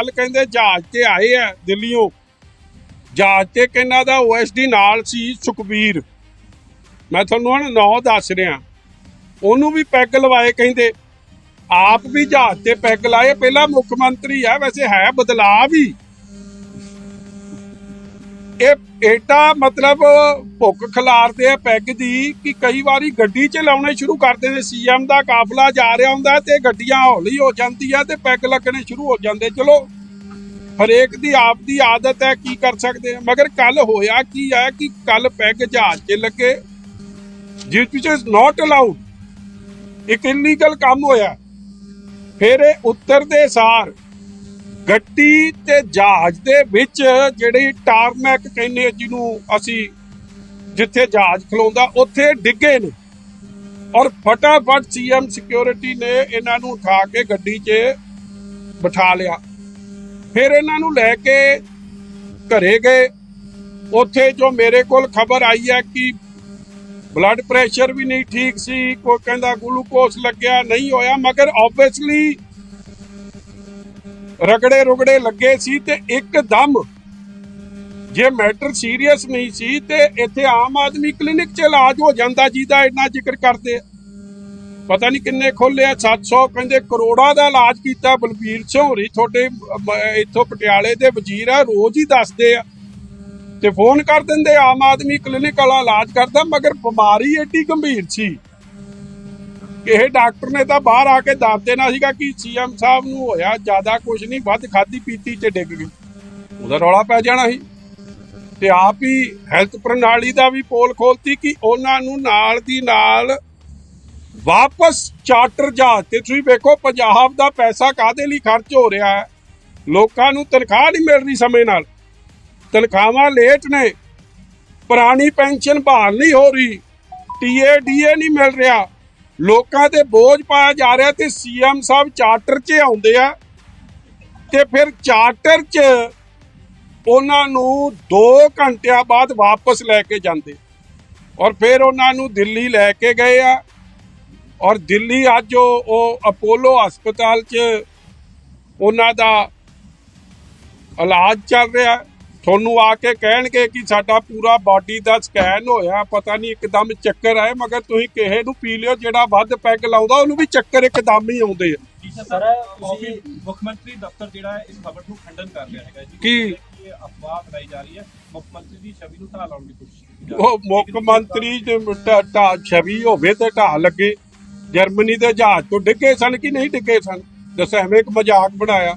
ਕੱਲ ਕਹਿੰਦੇ ਜਹਾਜ਼ ਤੇ ਆਏ ਆ ਦਿੱਲੀੋਂ ਜਹਾਜ਼ ਤੇ ਕਿੰਨਾ ਦਾ ਓਐਸਡੀ ਨਾਲ ਸੀ ਸੁਖਬੀਰ। ਮੈਂ ਤੁਹਾਨੂੰ ਹੁਣ ਨੌ ਦੱਸ ਰਿਹਾ। ਉਹਨੂੰ ਵੀ ਪੈਗ ਲਵਾਏ ਕਹਿੰਦੇ। ਆਪ ਵੀ ਜਹਾਜ਼ ਤੇ ਪੈਗ ਲਾਏ। ਪਹਿਲਾ ਮੁੱਖ ਮੰਤਰੀ ਆ, ਵੈਸੇ ਹੈ ਬਦਲਾਅ ਵੀ। ਇਹ ਏਟਾ ਮਤਲਬ ਭੁੱਖ ਖਿਲਾਰਦੇ ਆ ਪੈਗ ਦੀ ਕਿ ਕਈ ਵਾਰੀ ਗੱਡੀ 'ਚ ਲਾਉਣੇ ਸ਼ੁਰੂ ਕਰਦੇ ਨੇ ਸੀਐਮ ਦਾ ਕਾਫਲਾ ਜਾ ਰਿਹਾ ਹੁੰਦਾ ਤੇ ਗੱਡੀਆਂ ਹੌਲੀ ਹੋ ਜਾਂਦੀਆਂ ਤੇ ਪੈਗ ਲੱਗਣੇ ਸ਼ੁਰੂ ਹੋ ਜਾਂਦੇ। ਚਲੋ, ਹਰੇਕ ਦੀ ਆਪ ਦੀ ਆਦਤ ਹੈ, ਕੀ ਕਰ ਸਕਦੇ ਆ। ਮਗਰ ਕੱਲ ਹੋਇਆ ਕੀ ਹੈ ਕਿ ਕੱਲ ਪੈਗ ਜਹਾਜ਼ 'ਚ ਲੱਗੇ, ਜਿਸ ਵਿੱਚ ਇਜ਼ ਨਾਟ ਅਲਾਉਡ ਇੱਕ ਇਲੀਗਲ ਕੰਮ ਹੋਇਆ। ਫਿਰ ਇਹ ਉੱਤਰ ਦੇ ਸਾਰ ਗੱਡੀ ਤੇ ਜਹਾਜ਼ ਦੇ ਵਿੱਚ ਜਿਹੜੀ ਟਾਰਮੈਕ ਕਹਿੰਦੇ ਜਿਹਨੂੰ ਅਸੀਂ ਜਿੱਥੇ ਜਹਾਜ਼ ਖਲੋਂਦਾ, ਉੱਥੇ ਡਿੱਗੇ ਨੇ। ਔਰ ਫਟਾਫਟ ਸੀਐਮ ਸਿਕਿਉਰਿਟੀ ਨੇ ਇਹਨਾਂ ਨੂੰ ਉਠਾ ਕੇ ਗੱਡੀ 'ਚ ਬਿਠਾ ਲਿਆ। ਫਿਰ ਇਹਨਾਂ ਨੂੰ ਲੈ ਕੇ ਘਰੇ ਗਏ। ਉੱਥੇ ਜੋ ਮੇਰੇ ਕੋਲ ਖਬਰ ਆਈ ਹੈ ਕਿ ਬਲੱਡ ਪ੍ਰੈਸ਼ਰ ਵੀ ਨਹੀਂ ਠੀਕ ਸੀ, ਕੋਈ ਕਹਿੰਦਾ ਗਲੂਕੋਸ ਲੱਗਿਆ, ਨਹੀਂ ਹੋਇਆ, ਮਗਰ ਆਬਵੀਅਸਲੀ ਰਗੜੇ ਰੁਗੜੇ ਲੱਗੇ ਸੀ ਤੇ ਇੱਕਦਮ ਜੇ ਮੈਟਰ ਸੀਰੀਅਸ ਨਹੀਂ ਸੀ ਤੇ ਇੱਥੇ ਆਮ ਆਦਮੀ ਕਲੀਨਿਕ 'ਚ ਇਲਾਜ ਹੋ ਜਾਂਦਾ ਜਿਹਦਾ ਇੰਨਾ ਜ਼ਿਕਰ ਕਰਦੇ ਪਤਾ ਨਹੀਂ ਕਿੰਨੇ ਖੋਲਿਆ 700 ਕਹਿੰਦੇ ਕਰੋੜਾਂ ਦਾ ਇਲਾਜ ਕੀਤਾ ਬਲਬੀਰ ਸਿੰਘ ਹੋਰੀ ਤੁਹਾਡੇ ਇੱਥੋਂ ਪਟਿਆਲੇ ਦੇ ਵਜ਼ੀਰ ਆ, ਰੋਜ਼ ਹੀ ਦੱਸਦੇ ਆ। ਤੇ ਫੋਨ ਕਰ ਦਿੰਦੇ, ਆਮ ਆਦਮੀ ਕਲੀਨਿਕ ਵਾਲਾ ਇਲਾਜ ਕਰਦਾ, ਮਗਰ ਬਿਮਾਰੀ ਏਡੀ ਗੰਭੀਰ ਸੀ। ਕਿ ਇਹ ਡਾਕਟਰ ਨੇ ਤਾਂ ਬਾਹਰ ਆ ਕੇ ਦੱਸ ਦੇਣਾ ਸੀਗਾ ਕਿ ਸੀਐਮ ਸਾਹਿਬ ਨੂੰ ਹੋਇਆ ਜ਼ਿਆਦਾ ਕੁਝ ਨਹੀਂ, ਵੱਧ ਖਾਦੀ ਪੀਤੀ ਚ ਡਿੱਗ ਗਈ। ਉਹਦਾ ਰੌਲਾ ਪੈ ਜਾਣਾ ਸੀ। ਤੇ ਆਪ ਹੀ ਹੈਲਥ ਪ੍ਰਣਾਲੀ ਦਾ ਵੀ ਪੋਲ ਖੋਲਤੀ ਕਿ ਉਹਨਾਂ ਨੂੰ ਨਾਲ ਦੀ ਨਾਲ ਵਾਪਸ ਚਾਰਟਰ ਜਹਾਜ਼ ਤੇ। ਤੁਸੀਂ ਵੇਖੋ ਪੰਜਾਬ ਦਾ ਪੈਸਾ ਕਾਦੇ ਲਈ ਖਰਚ ਹੋ ਰਿਹਾ ਹੈ? ਲੋਕਾਂ ਨੂੰ ਤਨਖਾਹ ਨਹੀਂ ਮਿਲ ਰਹੀ ਸਮੇਂ ਨਾਲ। ਤਨਖਾਹਾਂ ਲੇਟ ਨੇ। ਪੁਰਾਣੀ ਪੈਨਸ਼ਨ ਬਹਾਲ ਨਹੀਂ ਹੋ ਰਹੀ। ਟੀਏ ਡੀਏ ਨਹੀਂ ਮਿਲ ਰਿਹਾ। ਲੋਕਾਂ ਤੇ ਬੋਝ ਪਾਇਆ ਜਾ ਰਿਹਾ ਤੇ ਸੀਐਮ ਸਾਹਿਬ ਚਾਰਟਰ 'ਚ ਆਉਂਦੇ ਆ ਤੇ ਫਿਰ ਚਾਰਟਰ 'ਚ ਉਹਨਾਂ ਨੂੰ 2 ਘੰਟਿਆਂ ਬਾਅਦ ਵਾਪਸ ਲੈ ਕੇ ਜਾਂਦੇ। ਔਰ ਫਿਰ ਉਹਨਾਂ ਨੂੰ ਦਿੱਲੀ ਲੈ ਕੇ ਗਏ ਆ। ਔਰ ਦਿੱਲੀ ਅੱਜ ਉਹ ਅਪੋਲੋ ਹਸਪਤਾਲ 'ਚ ਉਹਨਾਂ ਦਾ ਇਲਾਜ ਚੱਲ ਰਿਹਾ। ਤੁਹਾਨੂੰ ਆ ਕੇ ਕਹਿਣਗੇ ਕਿ ਸਾਡਾ ਪੂਰਾ ਬਾਡੀ ਦਾ ਸਕੈਨ ਹੋਇਆ ਪਤਾ ਨਹੀਂ ਇੱਕਦਮ ਚੱਕਰ ਆਏ ਮਗਰ ਤੁਸੀਂ ਕਿਸੇ ਨੂੰ ਪੀ ਲਿਓ ਜਿਹੜਾ ਵੱਧ ਪੈਗ ਲਾਉਂਦਾ ਉਹਨੂੰ ਵੀ ਚੱਕਰ ਇੱਕਦਮ ਹੀ ਆਉਂਦੇ ਆ। ਸਰ ਤੁਸੀਂ ਮੁੱਖ ਮੰਤਰੀ ਦਫ਼ਤਰ ਜਿਹੜਾ ਹੈ ਇਸ ਖਬਰ ਨੂੰ ਖੰਡਨ ਕਰ ਰਿਹਾ ਹੈਗਾ ਜੀ। ਕੀ? ਅਫਵਾਹ ਫੈਲਾਈ ਜਾ ਰਹੀ ਹੈ। ਮੁੱਖ ਮੰਤਰੀ ਦੀ ਛਵੀ ਨੂੰ ਢਾਹ ਲਾਉਣ ਦੀ ਕੋਸ਼ਿਸ਼ ਜਾ ਉਹ ਮੁੱਖ ਮੰਤਰੀ ਢਾ- ਢਾਹ ਛਵੀ ਹੋਵੇ ਤੇ ਢਾਹ ਲੱਗੇ। ਜਰਮਨੀ ਦੇ ਜਹਾਜ਼ ਤੋਂ ਡਿੱਗੇ ਸਨ ਕਿ ਨਹੀਂ ਡਿੱਗੇ ਸਨ? ਦੱਸ ਐਵੇਂ ਇੱਕ ਮਜ਼ਾਕ ਬਣਾਇਆ।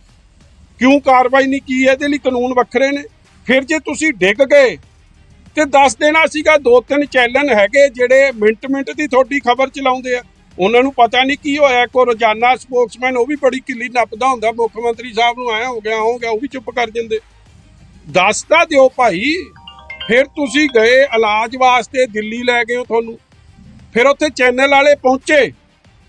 ਕਿਉਂ ਕਾਰਵਾਈ ਨਹੀਂ ਕੀ ਇਹਦੇ ਲਈ ਕਾਨੂੰਨ ਵੱਖਰੇ ਨੇ। ਫਿਰ ਜੇ ਤੁਸੀਂ ਡਿੱਗ ਗਏ, ਤੇ ਦੱਸ ਦੇਣਾ ਸੀਗਾ ਦੋ ਤਿੰਨ ਚੈਨਲ ਹੈਗੇ ਜਿਹੜੇ ਮਿੰਟ ਮਿੰਟ ਦੀ ਤੁਹਾਡੀ ਖਬਰ ਚਲਾਉਂਦੇ ਆ। ਉਹਨਾਂ ਨੂੰ ਪਤਾ ਨਹੀਂ ਕੀ ਹੋਇਆ। ਕੋ ਰੋਜ਼ਾਨਾ ਸਪੋਕਸਮੈਨ, ਉਹ ਵੀ ਬੜੀ ਕਿੱਲੀ ਨੱਪਦਾ ਹੁੰਦਾ। ਮੁੱਖ ਮੰਤਰੀ ਸਾਹਿਬ ਨੂੰ ਆਇਆ ਹੋ ਗਿਆ ਹੋ ਗਿਆ, ਉਹ ਵੀ ਚੁੱਪ ਕਰ ਜਾਂਦੇ। ਦੱਸਦਾ ਦਿਓ ਭਾਈ, ਫਿਰ ਤੁਸੀਂ ਗਏ ਇਲਾਜ ਵਾਸਤੇ ਦਿੱਲੀ ਲੈ ਗਏ ਹੋ ਤੁਹਾਨੂੰ। ਫਿਰ ਉੱਥੇ ਚੈਨਲ ਵਾਲੇ ਪਹੁੰਚੇ।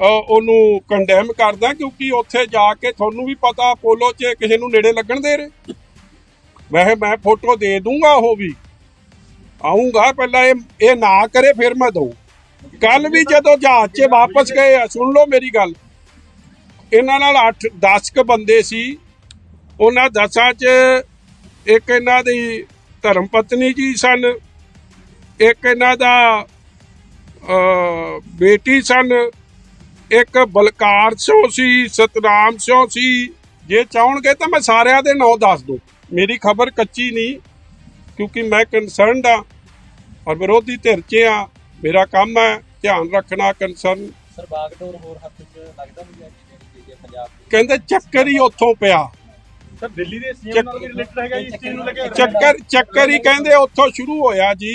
ਉਹਨੂੰ ਕੰਡੈਮ ਕਰਦਾ ਕਿਉਂਕਿ ਉੱਥੇ ਜਾ ਕੇ ਤੁਹਾਨੂੰ ਵੀ ਪਤਾ ਪੋਲੋ 'ਚ ਕਿਸੇ ਨੂੰ ਨੇੜੇ ਲੱਗਣ ਦੇ ਰਹੇ। ਵੈਸੇ ਮੈਂ ਫੋਟੋ ਦੇ ਦੂੰਗਾ ਉਹ ਵੀ। ਆਉਂਗਾ ਪਹਿਲਾਂ ਇਹ ਇਹ ਨਾ ਕਰੇ ਫਿਰ ਮੈਂ ਦਊ। ਕੱਲ ਵੀ ਜਦੋਂ ਜਹਾਜ਼ 'ਚ ਵਾਪਸ ਗਏ ਆ, ਸੁਣ ਲਓ ਮੇਰੀ ਗੱਲ। ਇਹਨਾਂ ਨਾਲ 8 10 ਕ ਬੰਦੇ ਸੀ। ਉਹਨਾਂ ਦਸਾਂ 'ਚ ਇੱਕ ਇਹਨਾਂ ਦੀ ਧਰਮ ਪਤਨੀ ਜੀ ਸਨ। ਇੱਕ ਇਹਨਾਂ ਦਾ ਬੇਟੀ ਸਨ। ਇੱਕ ਬਲਕਾਰ ਸਿੰਘ ਸੀ ਸਤਨਾਮ ਸਿੰਘ ਸੀ। ਜੇ ਚਾਹਣਗੇ ਤਾਂ ਮੈਂ ਸਾਰਿਆਂ ਦੇ ਨਾਂ ਦੱਸ ਦੂੰ। ਮੇਰੀ ਖਬਰ ਕੱਚੀ ਨਹੀਂ ਕਿਉਂਕਿ ਮੈਂ ਕੰਸਰਨਡ ਆ ਔਰ ਵਿਰੋਧੀ ਧਿਰ 'ਚ ਆ ਮੇਰਾ ਕੰਮ ਹੈ ਧਿਆਨ ਰੱਖਣਾ ਕੰਸਰਨ ਸਰ ਬਾਗਡੋਰ ਹੋਰ ਹੱਥ 'ਚ ਲੱਗਦਾ ਨਹੀਂ ਹੈ ਕਿ ਜਿਹੜੀ ਚੀਜ਼ ਹੈ ਪੰਜਾਬ ਦੀ? ਕਹਿੰਦੇ ਚੱਕਰ ਹੀ ਉੱਥੋਂ ਪਿਆ। ਸਰ ਦਿੱਲੀ ਦੇ ਸੀਐਮ ਨਾਲ ਵੀ ਰਿਲੇਟਡ ਹੈਗਾ ਜੀ ਇਸ ਚੀਜ਼ ਨੂੰ ਲੈ ਕੇ? ਚੱਕਰ ਚੱਕਰ ਹੀ ਕਹਿੰਦੇ ਉੱਥੋਂ ਸ਼ੁਰੂ ਹੋਇਆ ਜੀ।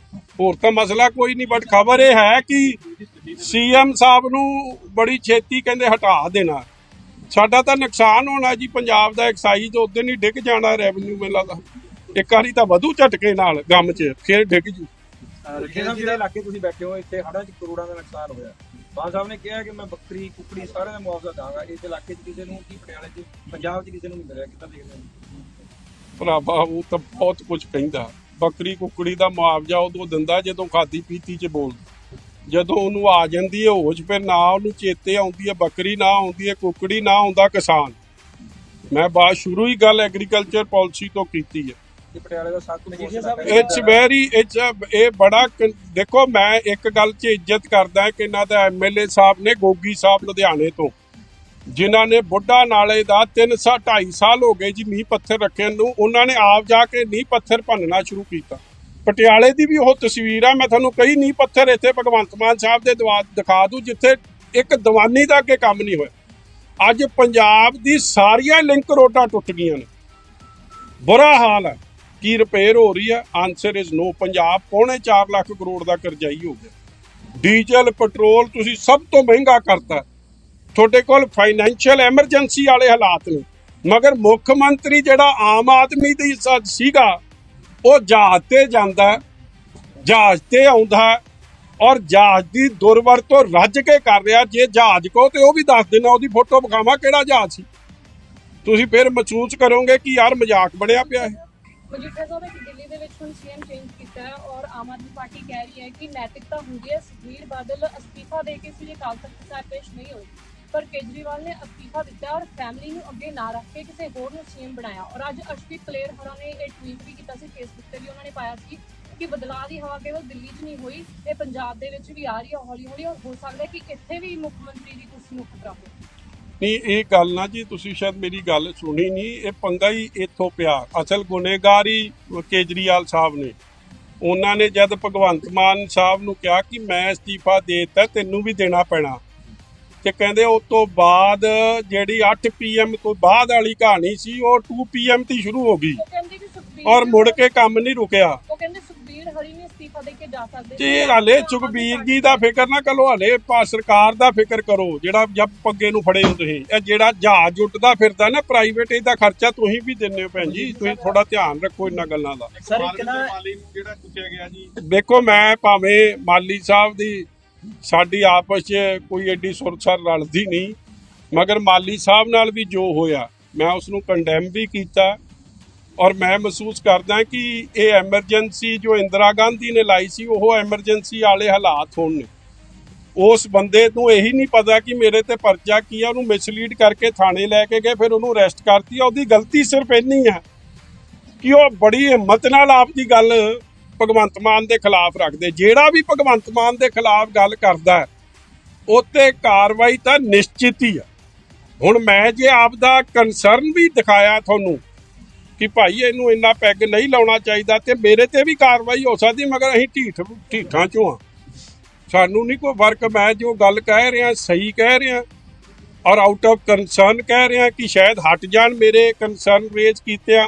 ਹੋਰ ਤਾਂ ਮਸਲਾ ਕੋਈ ਨਹੀਂ ਬਟ ਖਬਰ ਇਹ ਹੈ ਕਿ ਸੀਐਮ ਸਾਹਿਬ ਨੂੰ ਬੜੀ ਛੇਤੀ ਕਹਿੰਦੇ ਹਟਾ ਦੇਣਾ। ਸਾਡਾ ਤਾਂ ਨੁਕਸਾਨ ਹੋਣਾ ਜੀ ਪੰਜਾਬ ਦਾ ਐਕਸਾਈਜ਼ ਉਦੋਂ ਹੀ ਡਿੱਗ ਜਾਣਾ ਰੈਵਨਿਊ ਮੇਲਾ ਦਾ ਇੱਕ ਵਾਰੀ ਤਾਂ ਵਧੂ ਝਟਕੇ ਨਾਲ ਗਮ 'ਚ ਫਿਰ ਡਿੱਗ ਜੂ। ਜਿਹੜਾ ਜਿਹੜੇ ਇਲਾਕੇ ਤੁਸੀਂ ਬੈਠੇ ਹੋ ਇੱਥੇ ਹੜ੍ਹਾਂ 'ਚ ਕਰੋੜਾਂ ਦਾ ਨੁਕਸਾਨ ਹੋਇਆ। ਬਾਦ ਸਾਹਿਬ ਨੇ ਕਿਹਾ ਕਿ ਮੈਂ ਬੱਕਰੀ ਕੁੱਕੜੀ ਸਾਰਿਆਂ ਦਾ ਮੁਆਵਜ਼ਾ ਦਾਂਗਾ। ਇਸ ਇਲਾਕੇ 'ਚ ਕਿਸੇ ਨੂੰ ਕੀ ਪਟਿਆਲੇ 'ਚ ਪੰਜਾਬ 'ਚ ਕਿਸੇ ਨੂੰ ਨਹੀਂ ਮਿਲਿਆ ਕਿੱਦਾਂ ਦੇਖਦੇ ਹੋ? ਭਰਾਵਾ ਉਹ ਤਾਂ ਬਹੁਤ ਕੁਝ ਕਹਿੰਦਾ। ਬੱਕਰੀ ਕੁੱਕੜੀ ਦਾ ਮੁਆਵਜ਼ਾ ਉਦੋਂ ਦਿੰਦਾ ਜਦੋਂ ਖਾਦੀ ਪੀਤੀ 'ਚ ਬੋਲਦਾ ਜਦੋਂ ਉਹਨੂੰ ਆ ਜਾਂਦੀ ਹੈ ਹੋਸ਼ ਫਿਰ ਨਾ ਉਹਨੂੰ ਚੇਤੇ ਆਉਂਦੀ ਹੈ ਬੱਕਰੀ ਨਾ ਆਉਂਦੀ ਹੈ ਕੁੱਕੜੀ ਨਾ ਆਉਂਦਾ ਕਿਸਾਨ। ਮੈਂ ਬਾਤ ਸ਼ੁਰੂ ਹੀ ਗੱਲ ਐਗਰੀਕਲਚਰ ਪਾਲਿਸੀ ਤੋਂ ਕੀਤੀ ਹੈ। ਇਟਸ ਵੈਰੀ ਇਟਸ ਇਹ ਬੜਾ ਦੇਖੋ ਮੈਂ ਇੱਕ ਗੱਲ 'ਚ ਇੱਜ਼ਤ ਕਰਦਾ ਕਿ ਇਹਨਾਂ ਦਾ ਐਮਐਲਏ ਸਾਹਿਬ ਨੇ ਗੋਗੀ ਸਾਹਿਬ ਲੁਧਿਆਣੇ ਤੋਂ ਜਿਨ੍ਹਾਂ ਨੇ ਬੁੱਢਾ ਨਾਲੇ ਦਾ 3 ਸਾ 2.5 ਸਾਲ ਹੋ ਗਏ ਜੀ ਨੀਂਹ ਪੱਥਰ ਰੱਖਣ ਨੂੰ, ਉਹਨਾਂ ਨੇ ਆਪ ਜਾ ਕੇ ਨੀਂਹ ਪੱਥਰ ਭੰਨਣਾ ਸ਼ੁਰੂ ਕੀਤਾ। ਪਟਿਆਲੇ ਦੀ ਵੀ ਉਹ ਤਸਵੀਰ ਆ, ਮੈਂ ਤੁਹਾਨੂੰ ਕਈ ਨੀਂਹ ਪੱਥਰ ਇੱਥੇ ਭਗਵੰਤ ਮਾਨ ਸਾਹਿਬ ਦੇ ਦਵਾ, ਦਿਖਾ ਦੂੰ, ਜਿੱਥੇ ਇੱਕ ਦੀਵਾਨੀ ਦਾ ਅੱਗੇ ਕੰਮ ਨਹੀਂ ਹੋਇਆ। ਅੱਜ ਪੰਜਾਬ ਦੀ ਸਾਰੀਆਂ ਲਿੰਕ ਰੋਡਾਂ ਟੁੱਟ ਗਈਆਂ ਨੇ। ਬੁਰਾ ਹਾਲ ਹੈ ਕੀ ਰਿਪੇਅਰ ਹੋ ਰਹੀ ਹੈ ਆਨਸਰ ਇਜ਼ ਨੋ ਪੰਜਾਬ ਪੌਣੇ 4 ਲੱਖ ਕਰੋੜ ਦਾ ਕਰਜ਼ਾਈ ਹੋ ਗਿਆ। ਡੀਜ਼ਲ, ਪੈਟਰੋਲ, ਤੁਸੀਂ ਸਭ ਤੋਂ ਮਹਿੰਗਾ ਕਰਤਾ। ਤੁਹਾਡੇ ਕੋਲ ਫਾਈਨੈਂਸ਼ੀਅਲ ਐਮਰਜੈਂਸੀ ਵਾਲੇ ਹਾਲਾਤ ਨੇ। ਮਗਰ ਮੁੱਖ ਮੰਤਰੀ ਜਿਹੜਾ ਆਮ ਆਦਮੀ ਦੀ ਸੀਗਾ, ਉਹ ਜਹਾਜ਼ ਤੇ ਜਾਂਦਾ ਜਹਾਜ਼ ਤੇ ਆਉਂਦਾ ਔਰ ਜਹਾਜ਼ ਦੀ ਦੁਰਵਰਤੋਂ ਰੱਜ ਕੇ ਕਰ ਰਿਹਾ। ਜੇ ਜਹਾਜ਼ ਕੋ ਤੇ ਉਹ ਵੀ ਦੱਸ ਦੇਣਾ, ਉਹਦੀ ਫੋਟੋ ਵਿਖਾਵਾਂ ਕਿਹੜਾ ਜਹਾਜ਼ ਸੀ। ਤੁਸੀਂ ਫਿਰ ਮਹਿਸੂਸ ਕਰੋਗੇ ਕਿ ਯਾਰ ਮਜ਼ਾਕ ਬਣਿਆ ਪਿਆ ਹੈ ਮਜੀਠਾ ਸਾਹਿਬ, ਇੱਕ ਦਿੱਲੀ ਦੇ ਵਿੱਚ ਹੁਣ ਸੀਐਮ ਚੇਂਜ ਕੀਤਾ ਹੈ ਔਰ ਆਮ ਆਦਮੀ ਪਾਰਟੀ ਕਹਿ ਰਹੀ ਹੈ ਕਿ ਨੈਤਿਕਤਾ ਹੁੰਦੀ ਹੈ, ਸੁਖਬੀਰ ਬਾਦਲ ਅਸਤੀਫਾ ਦੇ ਕੇ ਸੀ ਕਾਲ ਤਖਤ ਸਾਹਿਬ ਪੇਸ਼ ਨਹੀਂ ਹੋਏ। ਪਰ ਕੇਜਰੀਵਾਲ ਨੇ ਅਸਤੀਫਾ ਦਿੱਤਾ ਔਰ ਫੈਮਿਲੀ ਨੂੰ ਅੱਗੇ ਨਾ ਰੱਖ ਕੇ ਕਿਸੇ ਹੋਰ ਨੂੰ ਸੀਐਮ ਬਣਾਇਆ। ਔਰ ਅੱਜ ਅਸ਼ਪੀਤ ਕਲੇਰ ਹਰਾਂ ਨੇ ਇਹ ਟਵੀਟ ਵੀ ਕੀਤਾ ਸੀ ਫੇਸਬੁੱਕ ਤੇ ਵੀ ਉਹਨਾਂ ਨੇ ਪਾਇਆ ਸੀ ਕਿ ਬਦਲਾਅ ਦੀ ਹਵਾ ਕੇਵਲ ਦਿੱਲੀ 'ਚ ਨਹੀਂ ਹੋਈ, ਇਹ ਪੰਜਾਬ ਦੇ ਵਿੱਚ ਵੀ ਆ ਰਹੀ ਹੈ ਹੌਲੀ ਹੌਲੀ ਔਰ ਹੋ ਸਕਦਾ ਕਿ ਇੱਥੇ ਵੀ ਮੁੱਖ ਮੰਤਰੀ ਦੀ ਕੁਰਸੀ ਨੂੰ ਖਤਰਾ ਹੋਵੇ ਨਹੀਂ, ਇਹ ਗੱਲ ਨਾ ਜੀ, ਤੁਸੀਂ ਸ਼ਾਇਦ ਮੇਰੀ ਗੱਲ ਸੁਣੀ ਨਹੀਂ, ਇਹ ਪੰਗਾ ਹੀ ਇੱਥੋਂ ਪਿਆ। ਅਸਲ ਗੁਨੇਗਾਰ ਹੀ ਕੇਜਰੀਵਾਲ ਸਾਹਿਬ ਨੇ। ਉਹਨਾਂ ਨੇ ਜਦ ਭਗਵੰਤ ਮਾਨ ਸਾਹਿਬ ਨੂੰ ਕਿਹਾ ਕਿ ਮੈਂ ਅਸਤੀਫਾ ਦੇ ਦਿੱਤਾ, ਤੈਨੂੰ ਵੀ ਦੇਣਾ ਪੈਣਾ। ਤੇ ਕਹਿੰਦੇ ਉਸ ਤੋਂ ਬਾਅਦ ਜਿਹੜੀ 8 ਪੀਐਮ ਤੋਂ ਬਾਅਦ ਵਾਲੀ ਕਹਾਣੀ ਸੀ ਉਹ 2 ਪੀਐਮ ਤੇ ਸ਼ੁਰੂ ਹੋ ਗਈ। ਔਰ ਮੁੜ ਕੇ ਕੰਮ ਨਹੀਂ ਰੁਕਿਆ। ਉਹ ਕਹਿੰਦੇ ਸੁਖਬੀਰ ਹਰੀ ਵੀ ਅਸਤੀਫਾ ਦੇ ਕੇ ਜਾ ਸਕਦੇ। ਤੇ ਹਲੇ ਸੁਖਬੀਰ ਜੀ ਦਾ ਫਿਕਰ ਨਾ ਕਰੋ ਹਲੇ ਪਾ ਸਰਕਾਰ ਦਾ ਫਿਕਰ ਕਰੋ ਜਿਹੜਾ ਜਦ ਪੱਗੇ ਨੂੰ ਫੜੇ ਹੋ ਤੁਸੀਂ। ਇਹ ਜਿਹੜਾ ਜਹਾਜ਼ ਉੱਟਦਾ ਫਿਰਦਾ ਨਾ ਪ੍ਰਾਈਵੇਟ ਇਹਦਾ ਖਰਚਾ ਤੁਸੀਂ ਵੀ ਦਿੰਦੇ ਹੋ ਭੈਣ ਜੀ ਤੁਸੀਂ ਥੋੜਾ ਧਿਆਨ ਰੱਖੋ ਇਹਨਾਂ ਗੱਲਾਂ ਦਾ। ਸਰ ਇੱਕ ਨਾ ਮਾਲੀ ਨੂੰ ਜਿਹੜਾ ਪੁੱਛਿਆ ਗਿਆ ਜੀ? ਦੇਖੋ ਮੈਂ ਭਾਵੇਂ ਮਾਲੀ ਸਾਹਿਬ ਦੀ ਸਾਡੀ ਆਪਸ 'ਚ ਕੋਈ ਐਡੀ ਸੁਰਸਰ ਰਲਦੀ ਨਹੀਂ। ਮਗਰ ਮਾਲੀ ਸਾਹਿਬ ਨਾਲ ਵੀ ਜੋ ਹੋਇਆ, ਮੈਂ ਉਸ ਨੂੰ ਕੰਡੈਮ ਵੀ ਕੀਤਾ ਔਰ ਮੈਂ ਮਹਿਸੂਸ ਕਰਦਾ ਕਿ ਇਹ ਐਮਰਜੈਂਸੀ ਜੋ ਇੰਦਰਾ ਗਾਂਧੀ ਨੇ ਲਾਈ ਸੀ, ਉਹ ਐਮਰਜੈਂਸੀ ਵਾਲੇ ਹਾਲਾਤ ਹੋਣ ਨੇ। ਉਸ ਬੰਦੇ ਨੂੰ ਇਹੀ ਨਹੀਂ ਪਤਾ ਕਿ ਮੇਰੇ ਤੇ ਪਰਚਾ ਕੀ ਆ, ਉਹਨੂੰ ਮਿਸਲੀਡ ਕਰਕੇ ਥਾਣੇ ਲੈ ਕੇ ਗਏ, ਫਿਰ ਉਹਨੂੰ ਅਰੈਸਟ ਕਰਤੀ ਆ। ਉਹਦੀ ਗਲਤੀ ਸਿਰਫ ਇੰਨੀ ਹੈ ਕਿ ਉਹ ਬੜੀ ਹਿੰਮਤ ਨਾਲ ਆਪਦੀ ਗੱਲ ਭਗਵੰਤ ਮਾਨ ਦੇ ਖਿਲਾਫ ਰੱਖਦੇ। ਜਿਹੜਾ ਵੀ ਭਗਵੰਤ ਮਾਨ ਦੇ ਖਿਲਾਫ ਗੱਲ ਕਰਦਾ ਹੈ, ਉੱਤੇ ਕਾਰਵਾਈ ਤਾਂ ਨਿਸ਼ਚਿਤ ਹੀ ਆ। ਹੁਣ ਮੈਂ ਜੇ ਆਪਦਾ ਕੰਸਰਨ ਵੀ ਦਿਖਾਇਆ ਤੁਹਾਨੂੰ ਕਿ ਭਾਈ ਇਹਨੂੰ ਇੰਨਾ ਪੈਗ ਨਹੀਂ ਲਾਉਣਾ ਚਾਹੀਦਾ ਤੇ ਮੇਰੇ ਤੇ ਵੀ ਕਾਰਵਾਈ ਹੋ ਸਕਦੀ, ਮਗਰ ਅਸੀਂ ਢੀਠ, ਢੀਠਾਂ ਚੋਂ ਆ। ਸਾਨੂੰ ਨਹੀਂ ਕੋਈ ਫ਼ਰਕ, ਮੈਂ ਜੋ ਗੱਲ ਕਹਿ ਰਿਹਾ, ਸਹੀ ਕਹਿ ਰਿਹਾ ਔਰ ਆਊਟ ਆਫ ਕੰਸਰਨ ਕਹਿ ਰਿਹਾ ਕਿ ਸ਼ਾਇਦ ਹਟ ਜਾਣ ਮੇਰੇ ਕੰਸਰਨ ਰੇਜ਼ ਕੀਤੇ ਆ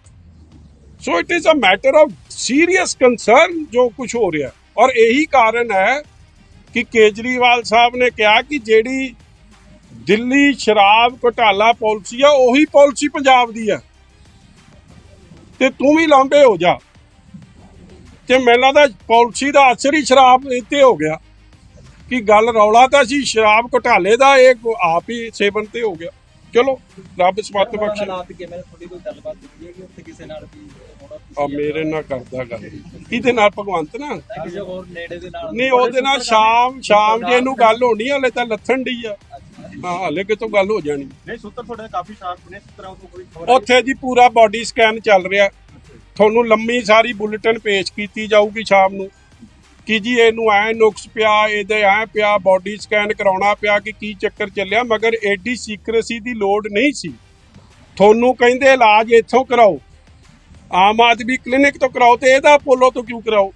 So it is a matter of serious concern ਜੋ ਕੁਝ ਹੋ ਰਿਹਾ ਔਰ ਇਹੀ ਕਾਰਨ ਹੈ ਕਿ ਕੇਜਰੀਵਾਲ ਸਾਹਿਬ ਨੇ ਕਿਹਾ ਕਿ ਜਿਹੜੀ ਦਿੱਲੀ ਸ਼ਰਾਬ ਘੁਟਾਲਾ ਪਾਲਿਸੀ ਆ, ਉਹੀ ਪਾਲਿਸੀ ਪੰਜਾਬ ਦੀ ਆ। ਤੇ ਤੂੰ ਵੀ ਲਾਂਬੇ ਹੋ ਜਾ। ਤੇ ਮੈਨੂੰ ਲੱਗਦਾ ਪਾਲਿਸੀ ਦਾ ਅਸਰ ਹੀ ਸ਼ਰਾਬ ਤੇ ਹੋ ਗਿਆ। ਕਿ ਗੱਲ ਰੌਲਾ ਤਾਂ ਸੀ, ਸ਼ਰਾਬ ਘੁਟਾਲੇ ਦਾ, ਇਹ ਆਪ ਹੀ ਸੇਵਨ ਤੇ ਹੋ ਗਿਆ। ਚਲੋ, ਰੱਬ ਸਮਤ ਬਖਸ਼ੇ। ਹਾਲਾਤ ਕਿਵੇਂ ਤੁਹਾਡੀ ਕੋਈ ਗੱਲਬਾਤ ਹੋਈ ਹੈ ਕਿ ਉੱਥੇ ਕਿਸੇ ਨਾਲ ਵੀ? ਆ ਮੇਰੇ ਨਾਲ ਕਰਦਾ ਗੱਲ। ਕਿਹਦੇ ਨਾਲ? ਭਗਵੰਤ ਨਾਲ? ਕਿਸੇ ਹੋਰ ਨੇੜੇ ਦੇ ਨਾਲ ਨਹੀਂ ਉਹਦੇ ਨਾਲ ਸ਼ਾਮ ਸ਼ਾਮ ਜੇ ਇਹਨੂੰ ਗੱਲ ਹੋਣੀ ਹਲੇ ਤਾਂ ਲੱਥਣ ਡਈ ਆ। ਹਾਂ ਹਲੇ ਕਿਤੋਂ ਗੱਲ ਹੋ ਜਾਣੀ। ਨਹੀਂ ਸੂਤਰ ਤੁਹਾਡੇ ਕਾਫੀ ਸ਼ਾਰਪ ਨੇ ਸੂਤਰਾਂ ਤੋਂ ਕੋਈ ਖਬਰ ਉੱਥੇ ਜੀ ਪੂਰਾ ਬਾਡੀ ਸਕੈਨ ਚੱਲ ਰਿਹਾ। ਤੁਹਾਨੂੰ ਲੰਮੀ ਸਾਰੀ ਬੁਲੇਟਿਨ ਪੇਸ਼ ਕੀਤੀ ਜਾਊਗੀ ਸ਼ਾਮ ਨੂੰ। ਕਿ ਜੀ ਇਹਨੂੰ ਐ ਨੁਕਸ ਪਿਆ ਇਹਦੇ ਐ ਪਿਆ ਬਾਡੀ ਸਕੈਨ ਕਰਾਉਣਾ ਪਿਆ ਕਿ ਕੀ ਚੱਕਰ ਚੱਲਿਆ ਮਗਰ ਐਡੀ ਸੀਕ੍ਰੇਸੀ ਦੀ ਲੋੜ ਨਹੀਂ ਸੀ। ਤੁਹਾਨੂੰ ਕਹਿੰਦੇ ਇਲਾਜ ਇੱਥੋਂ ਕਰਾਓ। ਆਮ ਆਦਮੀ ਕਲੀਨਿਕ ਤੋਂ ਕਰਾਓ ਤੇ ਇਹਦਾ ਪੋਲੋ ਤੋਂ ਕਿਉਂ ਕਰਾਓ?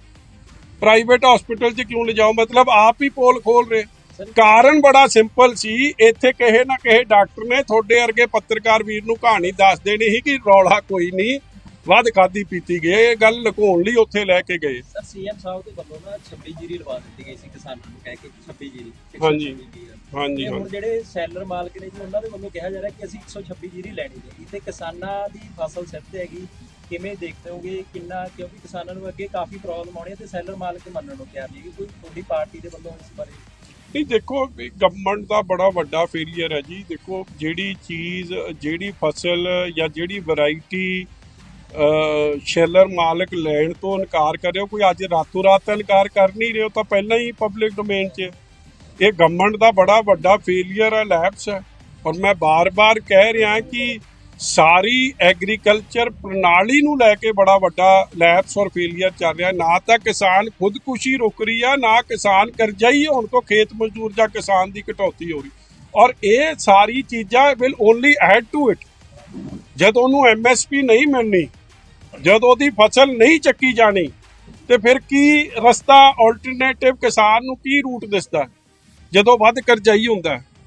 ਪ੍ਰਾਈਵੇਟ ਹਸਪੀਟਲ 'ਚ ਕਿਉਂ ਲਿਜਾਓ? ਮਤਲਬ ਆਪ ਹੀ ਪੋਲ ਖੋਲ ਰਹੇ। ਕਾਰਨ ਬੜਾ ਸਿੰਪਲ ਸੀ। ਇੱਥੇ ਕਹੇ ਨਾ ਕਹੇ ਡਾਕਟਰ ਨੇ ਤੁਹਾਡੇ ਵਰਗੇ ਪੱਤਰਕਾਰ ਵੀਰ ਨੂੰ ਕਹਾਣੀ ਦੱਸ ਦੇਣੀ ਸੀ ਕਿ ਰੌਲਾ ਕੋਈ ਨਹੀਂ ਵੱਧ ਖਾਦੀ ਪੀਤੀ ਗਈ। ਇਹ ਗੱਲ ਲੁਕਾਉਣ ਲਈ ਉੱਥੇ ਲੈ ਕੇ ਗਏ। ਸਰ ਸੀਐਮ ਸਾਹਿਬ ਦੇ ਵੱਲੋਂ ਨਾ 26 ਜੀਰੀ ਲਵਾ ਦਿੱਤੀ ਗਈ ਸੀ ਕਿਸਾਨਾਂ ਨੂੰ ਕਹਿ ਕੇ 26 ਜੀਰੀ। ਹਾਂਜੀ। 126 ਜੀਰੀ। ਹਾਂਜੀ ਤੇ ਹੁਣ ਹਾਂ ਜਿਹੜੇ ਸੈਲਰ ਮਾਲਕ ਨੇ ਜੀ ਉਹਨਾਂ ਦੇ ਵੱਲੋਂ ਕਿਹਾ ਜਾ ਰਿਹਾ ਕਿ ਅਸੀਂ 126 ਜੀਰੀ ਲੈਣੀ ਹੈ। ਤੇ ਕਿਸਾਨਾਂ ਦੀ ਫਸਲ ਸਿਰ ਤੇ ਹੈਗੀ। ਕਿਵੇਂ ਦੇਖਦੇ ਹੋਗੇ, ਕਿੰਨਾ, ਕਿਉਂਕਿ ਕਿਸਾਨਾਂ ਨੂੰ ਅੱਗੇ ਕਾਫੀ ਪ੍ਰੋਬਲਮ ਆਉਣੀ ਹੈ ਤੇ ਸੈਲਰ ਮਾਲਕ ਮੰਨਣ ਨੂੰ ਤਿਆਰ ਨਹੀਂ ਹੈਗੇ। ਕੋਈ ਤੁਹਾਡੀ ਪਾਰਟੀ ਦੇ ਵੱਲੋਂ ਇਸ ਬਾਰੇ? ਨਹੀਂ, ਦੇਖੋ ਗਵਰਨਮੈਂਟ ਦਾ ਬੜਾ ਵੱਡਾ ਫੇਲਿਅਰ ਹੈ ਜੀ। ਦੇਖੋ, ਜਿਹੜੀ ਚੀਜ਼, ਜਿਹੜੀ ਫਸਲ ਜਾਂ ਜਿਹੜੀ ਵੈਰਾਈਟੀ ਸ਼ੈਲਰ ਮਾਲਕ ਲੈਣ ਤੋਂ ਇਨਕਾਰ ਕਰ ਰਿਹਾ ਕੋਈ ਅੱਜ ਰਾਤੋਂ ਰਾਤ ਇਨਕਾਰ ਕਰ ਨਹੀਂ ਰਿਹਾ ਤਾਂ ਪਹਿਲਾਂ ਹੀ ਪਬਲਿਕ ਡੋਮੇਨ 'ਚ। ਇਹ ਗਵਰਨਮੈਂਟ ਦਾ ਬੜਾ ਵੱਡਾ ਫੇਲੀਅਰ ਹੈ ਲੈਪਸ ਹੈ। ਔਰ ਮੈਂ ਬਾਰ-ਬਾਰ ਕਹਿ ਰਿਹਾ ਕਿ ਸਾਰੀ ਐਗਰੀਕਲਚਰ ਪ੍ਰਣਾਲੀ ਨੂੰ ਲੈ ਕੇ ਬੜਾ ਵੱਡਾ ਲੈਪਸ ਔਰ ਫੇਲੀਅਰ ਚੱਲ ਰਿਹਾ। ਨਾ ਤਾਂ ਕਿਸਾਨ ਖੁਦਕੁਸ਼ੀ ਰੁਕ ਰਹੀ ਆ, ਨਾ ਕਿਸਾਨ ਕਰਜ਼ਾਈ ਹੋਣ ਤੋਂ ਖੇਤ ਮਜ਼ਦੂਰ ਜਾਂ ਕਿਸਾਨ ਦੀ ਕਟੌਤੀ ਹੋ ਰਹੀ। ਔਰ ਇਹ ਸਾਰੀ ਚੀਜ਼ਾਂ will only add to it ਜਦ ਉਹਨੂੰ ਐਮਐਸਪੀ ਨਹੀਂ ਮਿਲਣੀ, ਜਦ ਉਹਦੀ ਫਸਲ ਨਹੀਂ ਚੱਕੀ ਜਾਣੀ, ਤੇ ਫਿਰ ਕੀ ਰਸਤਾ ਆਲਟਰਨੇਟਿਵ ਕਿਸਾਨ ਨੂੰ ਕੀ ਰੂਟ ਦਿਸਦਾ? ਜਦੋਂ ਵੱਧ ਕਰਜ਼ਾਈ ਹੁੰਦਾ।